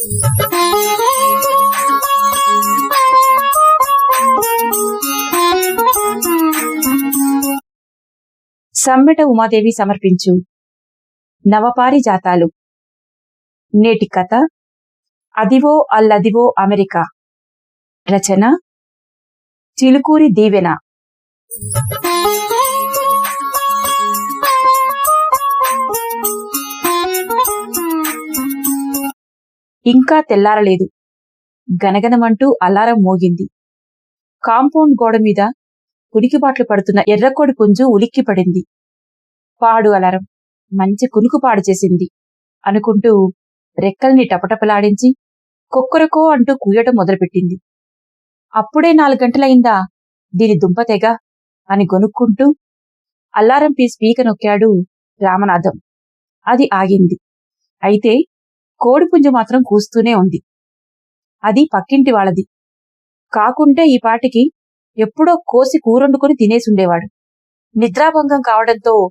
సమ్మెట ఉమాదేవి సమర్పించు. నవపారి జాతాలు నేటి కథ. అదివో అల్లదివో అమెరికా. రచన. చిలుకూరి దీవెన. ఇంకా తెల్లారలేదు. గనగనమంటూ అలారం మోగింది. కాంపౌండ్ గోడ మీద కునికిపాట్లు పడుతున్న ఎర్రకోడి పుంజు ఉలిక్కి పడింది. పాడు అలారం మంచి కునుకుపాడు చేసింది అనుకుంటూ రెక్కల్ని టపటపలాడించి కొక్కరకో అంటూ కూయటం మొదలుపెట్టింది. అప్పుడే నాలుగు గంటలయిందా దీని దుంపతెగ అని గొనుక్కుంటూ అల్లారం పీస్ పీక నొక్కాడు రామనాథం. అది ఆగింది. అయితే కోడిపుంజు మాత్రం కూస్తూనే ఉంది. అది పక్కింటి వాళ్ళది. కాకుంటే ఈ పాటికి ఎప్పుడో కోసి కూరొండుకొని తినేసుండేవాడు. నిద్రాభంగం కావడంతో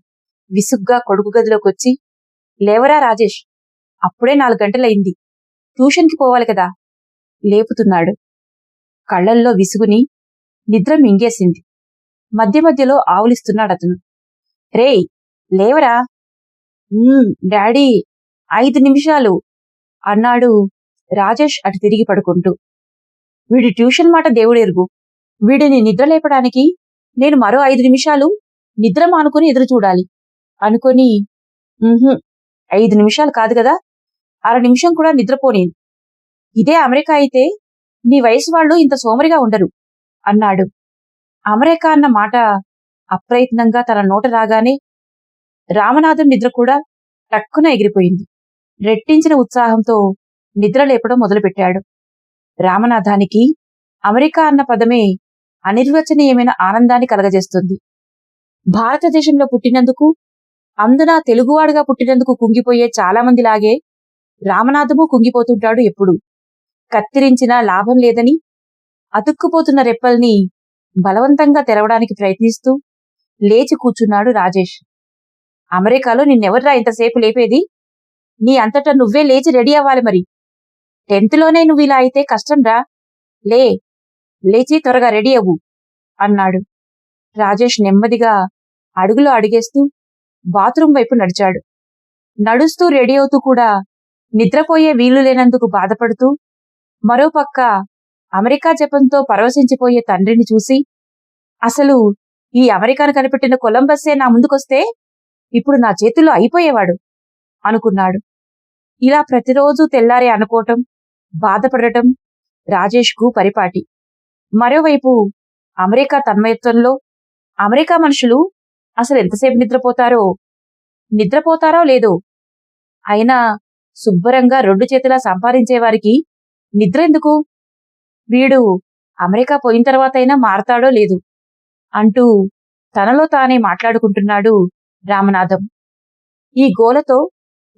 విసుగ్గా కొడుకు గదిలోకొచ్చి లేవరా రాజేష్ అప్పుడే నాలుగు గంటలయింది. ట్యూషన్కి పోవాలి కదా. లేపుతున్నాడు. కళ్ళల్లో విసుగుని నిద్ర మింగేసింది. మధ్య మధ్యలో ఆవులిస్తున్నాడతను. రేయ్ లేవరా. "ఉమ్, డాడీ ఐదు నిమిషాలు. అన్నాడు రాజేష్ అటు తిరిగి పడుకుంటూ. వీడి ట్యూషన్ మాట దేవుడెరుగు వీడిని నిద్ర లేపడానికి నేను మరో ఐదు నిమిషాలు నిద్ర మానుకుని ఎదురు చూడాలి. అనుకొని ఐదు నిమిషాలు కాదు కదా అర నిమిషం కూడా నిద్రపోనేను ఇదే అమెరికా అయితే నీ వయసు వాళ్ళు ఇంత సోమరిగా ఉండరు అన్నాడు. అమెరికా అన్న మాట అప్రయత్నంగా తన నోట రాగానే రామనాథం నిద్ర కూడా టక్కున ఎగిరిపోయింది. రెట్టించిన ఉత్సాహంతో నిద్ర లేపడం మొదలుపెట్టాడు. రామనాథానికి అమెరికా అన్న పదమే అనిర్వచనీయమైన ఆనందాన్ని కలగజేస్తుంది. భారతదేశంలో పుట్టినందుకు అందున తెలుగువాడుగా పుట్టినందుకు కుంగిపోయే చాలామందిలాగే రామనాథము కుంగిపోతుంటాడు ఎప్పుడు. కత్తిరించినా లాభం లేదని అతుక్కుపోతున్న రెప్పల్ని బలవంతంగా తెరవడానికి ప్రయత్నిస్తూ లేచి కూర్చున్నాడు రాజేష్. అమెరికాలో నిన్నెవర్రా ఇంతసేపు లేపేది? నీ అంతటా నువ్వే లేచి రెడీ అవ్వాలి మరి. టెన్త్లోనే నువ్వు ఇలా అయితే కష్టంరా లే లేచి త్వరగా రెడీ అవ్వు అన్నాడు. రాజేష్ నెమ్మదిగా అడుగులో అడిగేస్తూ బాత్రూం వైపు నడిచాడు. నడుస్తూ రెడీ అవుతూ కూడా నిద్రపోయే వీలు లేనందుకు బాధపడుతూ మరోపక్క అమెరికా జపంతో పరవశించిపోయే తండ్రిని చూసి అసలు ఈ అమెరికాను కనిపెట్టిన కొలంబస్సే నా ముందుకొస్తే ఇప్పుడు నా చేతుల్లో అయిపోయేవాడు అనుకున్నాడు. ఇలా ప్రతిరోజు తెల్లారే అనుకోవటం బాధపడటం రాజేష్కు పరిపాటి. మరోవైపు అమెరికా తన్మయత్వంలో అమెరికా మనుషులు అసలు ఎంతసేపు నిద్రపోతారో నిద్రపోతారో లేదో అయినా శుభ్రంగా రెండు చేతులా సంపాదించేవారికి నిద్ర ఎందుకు? వీడు అమెరికా పోయిన తర్వాతైనా మారతాడో లేదు అంటూ తనలో తానే మాట్లాడుకుంటున్నాడు రామనాథం. ఈ గోలతో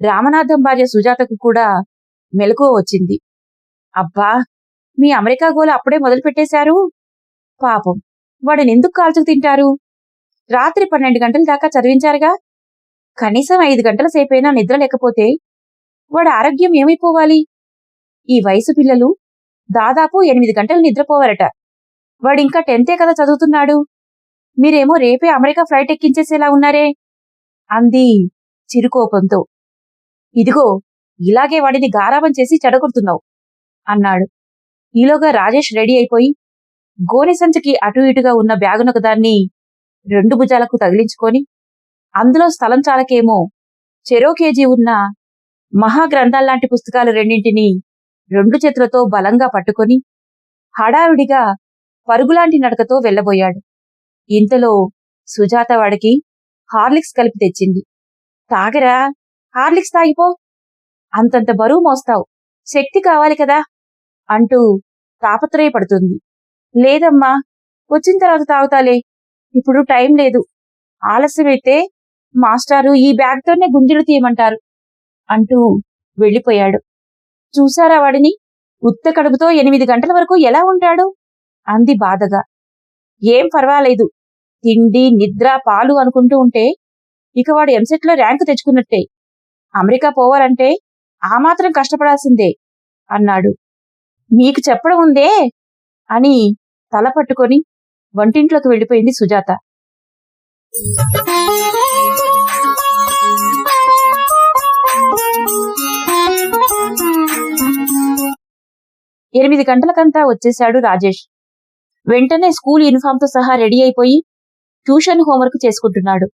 రామనాథం భార్య సుజాతకు కూడా మెలకువ వచ్చింది. అబ్బా మీ అమెరికా గోల అప్పుడే మొదలు పెట్టేశారు? పాపం. వాడిని ఎందుకు కాల్చుకు తింటారు? రాత్రి పన్నెండు గంటల దాకా చదివించారుగా? కనీసం ఐదు గంటల సేపైనా నిద్ర లేకపోతే వాడి ఆరోగ్యం ఏమైపోవాలి? ఈ వయసు పిల్లలు దాదాపు ఎనిమిది గంటలు నిద్రపోవారట. వాడింకా టెన్తే కదా చదువుతున్నాడు. మీరేమో రేపే అమెరికా ఫ్లైట్ ఎక్కించేసేలా ఉన్నారే? అంది చిరుకోపంతో. ఇదిగో ఇలాగే వాడిని గారాబం చేసి చెడగొడుతున్నావు అన్నాడు. ఈలోగా రాజేష్ రెడీ అయిపోయి గోనె సంచికి అటు ఇటుగా ఉన్న బ్యాగునొక దాన్ని రెండు భుజాలకు తగిలించుకొని అందులో స్థలం చాలకేమో చెరో కేజీ ఉన్న మహాగ్రంథాల్లాంటి పుస్తకాలు రెండింటిని రెండు చేతులతో బలంగా పట్టుకొని హడావిడిగా పరుగులాంటి నడకతో వెళ్ళబోయాడు. ఇంతలో సుజాత వాడికి హార్లిక్స్ కలిపి తెచ్చింది. తాగరా హార్లిక్స్ తాగిపో. అంతంత బరువు మోస్తావు. శక్తి కావాలి కదా. అంటూ తాపత్రయపడుతుంది. లేదమ్మా వచ్చిన తర్వాత తాగుతాలే. ఇప్పుడు టైం లేదు. ఆలస్యమైతే మాస్టారు ఈ బ్యాగ్తోనే గుంజలు తీయమంటారు అంటూ వెళ్ళిపోయాడు. చూసారా వాడిని? ఉత్త కడుపుతో ఎనిమిది గంటల వరకు ఎలా ఉంటాడు? అంది బాధగా. ఏం పర్వాలేదు. తిండి నిద్ర పాలు అనుకుంటూ ఉంటే ఇక వాడు ఎంసెట్లో ర్యాంకు తెచ్చుకున్నట్టే. అమెరికా పోవాలంటే ఆ మాత్రం కష్టపడాల్సిందే అన్నాడు. మీకు చెప్పడం ఉందే? అని తల పట్టుకొని వంటింట్లోకి వెళ్ళిపోయింది సుజాత. ఎనిమిది గంటలకంతా వచ్చేశాడు రాజేష్. వెంటనే స్కూల్ యూనిఫామ్తో సహా రెడీ అయిపోయి ట్యూషన్ హోంవర్క్ చేసుకుంటున్నాడు.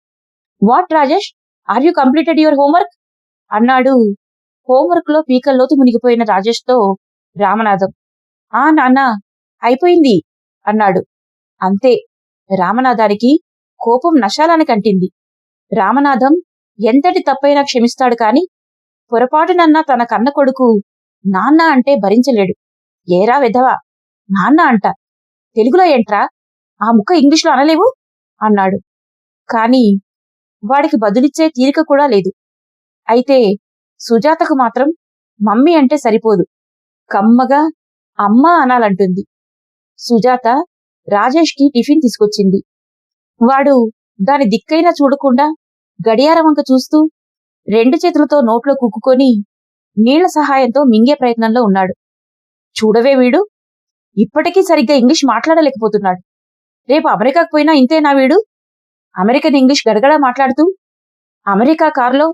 What Rajesh? Are you completed your homework? అన్నాడు. హోంవర్క్లో పీకల్లోతు మునిగిపోయిన రాజేష్తో రామనాథం. ఆ నాన్న అయిపోయింది అన్నాడు. అంతే రామనాథానికి కోపం నశాలానికి కంటింది. రామనాథం ఎంతటి తప్పైనా క్షమిస్తాడు కాని పొరపాటునన్నా తన కన్న కొడుకు నాన్న అంటే భరించలేడు. ఏరా వెధవా నాన్న అంట. తెలుగులో ఏంట్రా? ఆ ముక్క ఇంగ్లీష్లో అనలేవు? అన్నాడు. కాని వాడికి బదులిచ్చే తీరిక కూడా లేదు. అయితే సుజాతకు మాత్రం మమ్మీ అంటే సరిపోదు. కమ్మగా అమ్మ అనాలంటుంది. సుజాత రాజేష్కి టిఫిన్ తీసుకొచ్చింది. వాడు దాని దిక్కైనా చూడకుండా గడియారవంక చూస్తూ రెండు చేతులతో నోట్లో కుక్కుకొని నీళ్ళ సహాయంతో మింగే ప్రయత్నంలో ఉన్నాడు. చూడవే వీడు ఇప్పటికీ సరిగ్గా ఇంగ్లీష్ మాట్లాడలేకపోతున్నాడు. రేపు అమెరికాకు పోయినా ఇంతేనా వీడు? అమెరికన్ ఇంగ్లీష్ గడగడా మాట్లాడుతూ అమెరికా కారులో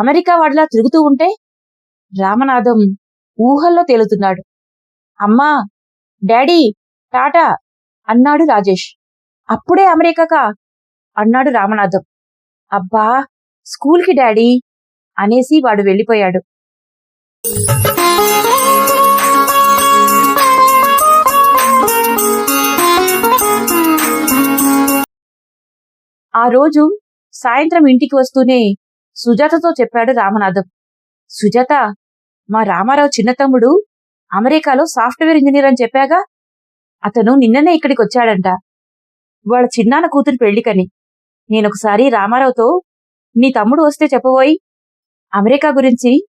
అమెరికా వాడిలా తిరుగుతూ ఉంటే రామనాథం ఊహల్లో తేలుతున్నాడు. అమ్మా డాడీ టాటా అన్నాడు రాజేష్. అప్పుడే అమెరికాకా అన్నాడు రామనాథం. అబ్బా స్కూల్కి డాడీ అనేసి వాడు వెళ్ళిపోయాడు. ఆ రోజు సాయంత్రం ఇంటికి వస్తూనే సుజాతతో చెప్పాడు రామనాథం. సుజాత మా రామారావు చిన్న తమ్ముడు అమెరికాలో సాఫ్ట్వేర్ ఇంజనీర్ అని చెప్పాగా? అతను నిన్ననే ఇక్కడికి వచ్చాడంట. వాళ్ళ చిన్నాన్న కూతురు పెళ్ళికని నేనొకసారి రామారావుతో నీ తమ్ముడు వస్తే చెప్పబోయి. అమెరికా గురించి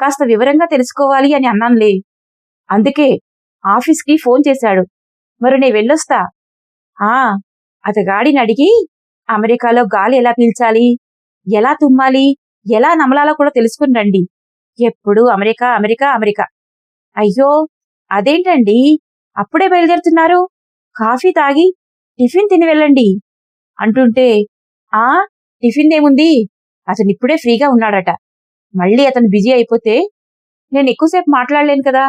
కాస్త వివరంగా తెలుసుకోవాలి అని అన్నానులే. అందుకే ఆఫీస్కి ఫోన్ చేశాడు. మరి నేను వెళ్ళొస్తా. ఆ. అతగాడిని అడిగి అమెరికాలో గాలి ఎలా పీల్చాలి? ఎలా తుమ్మాలి? ఎలా నమలాలో కూడా తెలుసుకుని రండి. ఎప్పుడు అమెరికా అమెరికా అమెరికా. అయ్యో! అదేంటండి? అప్పుడే బయలుదేరుతున్నారు. కాఫీ తాగి టిఫిన్ తిని వెళ్ళండి. అంటుంటే ఆ టిఫిన్ ఏముంది? అతను ఇప్పుడే ఫ్రీగా ఉన్నాడట. మళ్ళీ అతను బిజీ అయిపోతే నేను ఎక్కువసేపు మాట్లాడలేను కదా?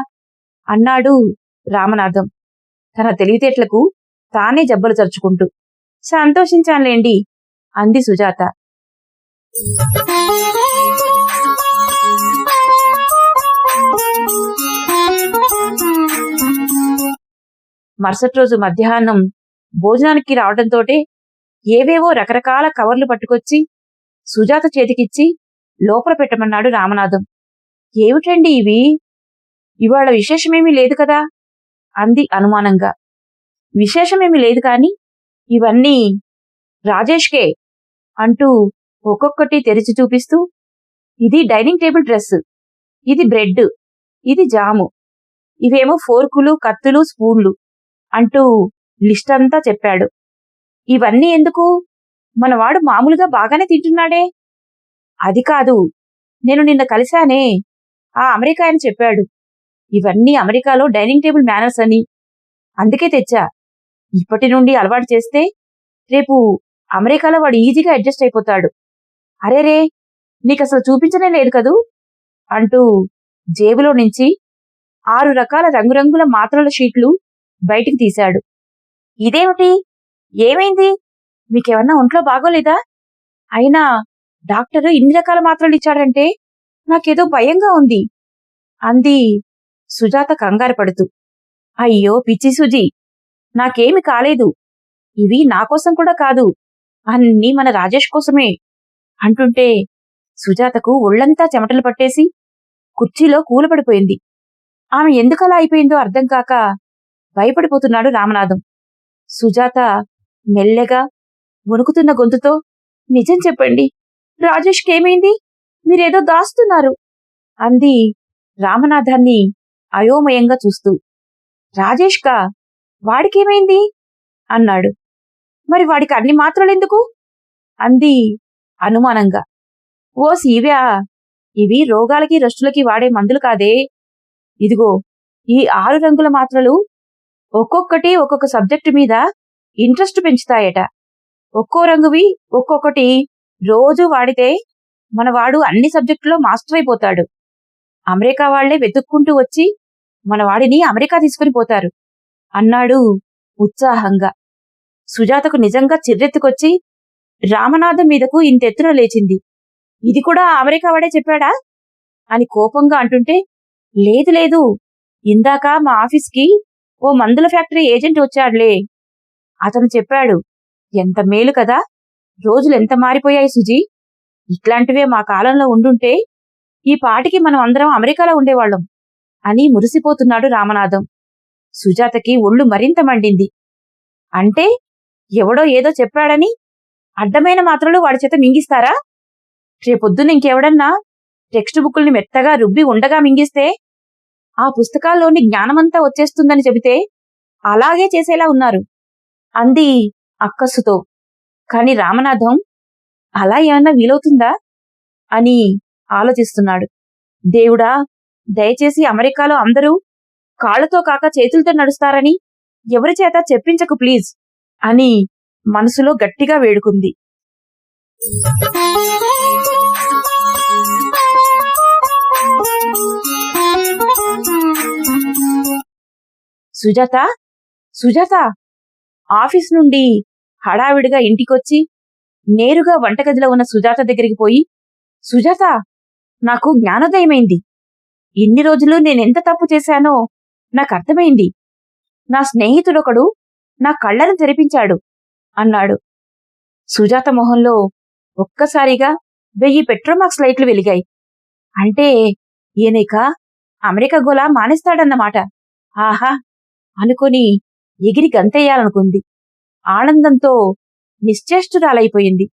అన్నాడు రామనాథం. తన తెలివితేటలకు తానే జబ్బలు చరుచుకుంటూ. సంతోషించానులేండి అంది సుజాత. మరుసటి రోజు మధ్యాహ్నం భోజనానికి రావడంతో ఏవేవో రకరకాల కవర్లు పట్టుకొచ్చి సుజాత చేతికిచ్చి లోపల పెట్టమన్నాడు రామనాథం. ఏమిటండి ఇవి? ఇవాళ విశేషమేమీ లేదు కదా? అంది అనుమానంగా. విశేషమేమీ లేదు కాని ఇవన్నీ రాజేష్కే అంటూ ఒక్కొక్కటి తెరిచి చూపిస్తూ ఇది డైనింగ్ టేబుల్ డ్రెస్ ఇది బ్రెడ్ ఇది జాము ఇవేమో ఫోర్కులు కత్తులు స్పూన్లు అంటూ లిస్ట్ అంతా చెప్పాడు. ఇవన్నీ ఎందుకు? మనవాడు మామూలుగా బాగానే తింటున్నాడే. అది కాదు నేను నిన్న కలిశానే ఆ అమెరికా అని చెప్పాడు. ఇవన్నీ అమెరికాలో డైనింగ్ టేబుల్ మేనర్స్ అని. అందుకే తెచ్చా. ఇప్పటి నుండి అలవాటు చేస్తే రేపు అమెరికాలో వాడు ఈజీగా అడ్జస్ట్ అయిపోతాడు. అరేరే నీకు అసలు చూపించనే లేదు కదూ? అంటూ జేబులో నుంచి ఆరు రకాల రంగురంగుల మాత్రల షీట్లు బయటికి తీశాడు. ఇదేమిటి? ఏమైంది? మీకేమన్నా ఒంట్లో బాగోలేదా? అయినా డాక్టరు ఇన్ని రకాల మాత్రలు ఇచ్చాడంటే నాకేదో భయంగా ఉంది అంది సుజాత కంగారు పడుతూ. అయ్యో పిచ్చి సుజీ నాకేమి కాలేదు. ఇవి నా కోసం కూడా కాదు. అన్నీ మన రాజేష్ కోసమే. అంటుంటే సుజాతకు ఒళ్ళంతా చెమటలు పట్టేసి కుర్చీలో కూలపడిపోయింది. ఆమె ఎందుకలా అయిపోయిందో అర్థం కాక భయపడిపోతున్నాడు రామనాథం. సుజాత మెల్లగా వణుకుతున్న గొంతుతో నిజం చెప్పండి రాజేష్కేమైంది? మీరేదో దాస్తున్నారు అంది రామనాథాన్ని అయోమయంగా చూస్తూ. రాజేష్కా వాడికేమైంది? అన్నాడు. మరి వాడికి అన్ని మాత్రలెందుకు? అంది అనుమానంగా. ఓ సీవ్యా ఇవి రోగాలకి రష్టులకి వాడే మందులు కాదే? ఇదిగో ఈ ఆరు రంగుల మాత్రలు ఒక్కొక్కటి ఒక్కొక్క సబ్జెక్టు మీద ఇంట్రెస్ట్ పెంచుతాయట. ఒక్కో రంగువి ఒక్కొక్కటి రోజు వాడితే మన వాడు అన్ని సబ్జెక్టులో మాస్టర్ అయిపోతాడు. అమెరికా వాళ్ళే వెతుక్కుంటూ వచ్చి మన వాడిని అమెరికా తీసుకుని పోతారు. అన్నాడు ఉత్సాహంగా. సుజాతకు నిజంగా చిర్రెత్తుకొచ్చి రామనాథం మీదకు ఇంతెత్తున లేచింది. ఇది కూడా అమెరికా వాడే చెప్పాడా? అని కోపంగా అంటుంటే లేదు లేదు. ఇందాక మా ఆఫీస్కి ఓ మందుల ఫ్యాక్టరీ ఏజెంట్ వచ్చాడులే. అతను చెప్పాడు ఎంత మేలు కదా? రోజులు ఎంత మారిపోయాయి సుజీ? ఇట్లాంటివే మా కాలంలో ఉండుంటే ఈ పాటికి మనం అందరం అమెరికాలో ఉండేవాళ్ళం అని మురిసిపోతున్నాడు రామనాథం. సుజాతకి ఒళ్ళు మరింత మండింది. అంటే ఎవడో ఏదో చెప్పాడని అడ్డమైన మాత్రలు వాడి చేత మింగిస్తారా? రేపొద్దున ఇంకెవడన్నా టెక్స్ట్ బుక్కుల్ని మెత్తగా రుబ్బి ఉండగా మింగిస్తే ఆ పుస్తకాల్లోని జ్ఞానమంతా వచ్చేస్తుందని చెబితే అలాగే చేసేలా ఉన్నారు. అంది అక్కస్సుతో కాని రామనాథం అలా ఏమన్నా వీలవుతుందా? అని ఆలోచిస్తున్నాడు. దేవుడా దయచేసి అమెరికాలో అందరూ కాళ్ళతో కాక చేతులతో నడుస్తారని ఎవరి చేత చెప్పించకు ప్లీజ్ అని మనసులో గట్టిగా వేడుకుంది. సుజాత సుజాత ఆఫీస్ నుండి హడావిడిగా ఇంటికొచ్చి నేరుగా వంటగదిలో ఉన్న సుజాత దగ్గరికి పోయి సుజాత నాకు జ్ఞానోదయమైంది. ఇన్ని రోజులు నేనెంత తప్పు చేశానో నాకు అర్థమైంది. నా స్నేహితుడొకడు నా కళ్ళను తెరిపించాడు. అన్నాడు. సుజాత మొహంలో ఒక్కసారిగా వెయ్యి పెట్రోమాక్స్ లైట్లు వెలిగాయి. అంటే ఈయనిక అమెరికా గులా మానేస్తాడన్నమాట. ఆహా! అనుకొని ఎగిరి గంతేయాలనుకుంది. ఆనందంతో నిశ్చేష్టురాలైపోయింది.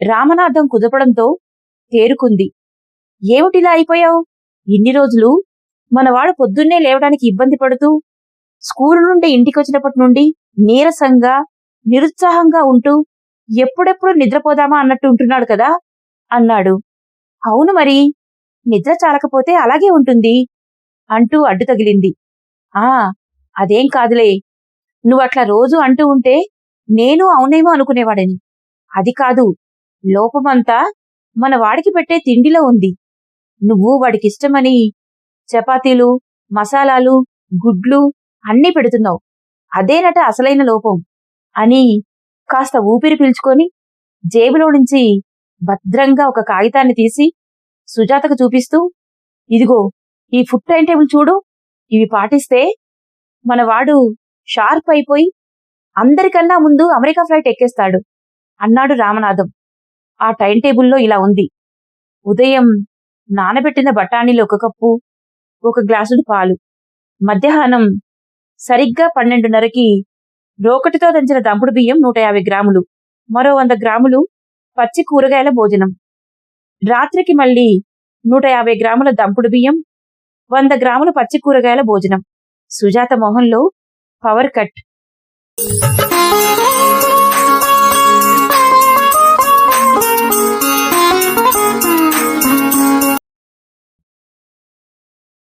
రామనాథం కుదపడంతో తేరుకుంది. ఏమిటిలా అయిపోయావు? ఇన్ని రోజులు మనవాడు పొద్దున్నే లేవడానికి ఇబ్బంది పడుతూ స్కూలు నుండి ఇంటికొచ్చినప్పటి నుండి నీరసంగా నిరుత్సాహంగా ఉంటూ ఎప్పుడెప్పుడు నిద్రపోదామా అన్నట్టు ఉంటున్నాడు కదా అన్నాడు. అవును మరి నిద్ర చాలకపోతే అలాగే ఉంటుంది అంటూ అడ్డు తగిలింది. ఆ అదేం కాదులే. నువ్వట్లా రోజు అంటూ ఉంటే నేను అవునేమో అనుకునేవాడని. అది కాదు లోపమంతా మన వాడికి పెట్టే తిండిలో ఉంది. నువ్వు వాడికిష్టమని చపాతీలు మసాలాలు గుడ్లు అన్నీ పెడుతున్నావు. అదేనట అసలైన లోపం. అని కాస్త ఊపిరి పీల్చుకొని జేబులో నుంచి భద్రంగా ఒక కాగితాన్ని తీసి సుజాతకు చూపిస్తూ ఇదిగో ఈ ఫుడ్ టైం టేబుల్ చూడు. ఇవి పాటిస్తే మనవాడు షార్ప్ అయిపోయి అందరికన్నా ముందు అమెరికా ఫ్లైట్ ఎక్కేస్తాడు అన్నాడు రామనాథం. ఆ టైం టేబుల్లో ఇలా ఉంది. ఉదయం నానబెట్టిన బఠానీలు ఒక కప్పు ఒక గ్లాసుడు పాలు. మధ్యాహ్నం సరిగ్గా పన్నెండున్నరకి రోకటితో దంచిన దంపుడు బియ్యం నూట యాభై గ్రాములు మరో వంద గ్రాములు పచ్చి కూరగాయల భోజనం. రాత్రికి మళ్ళీ నూట యాభై గ్రాముల దంపుడు బియ్యం వంద గ్రాముల పచ్చి కూరగాయల భోజనం. సుజాత మొహంలో పవర్ కట్.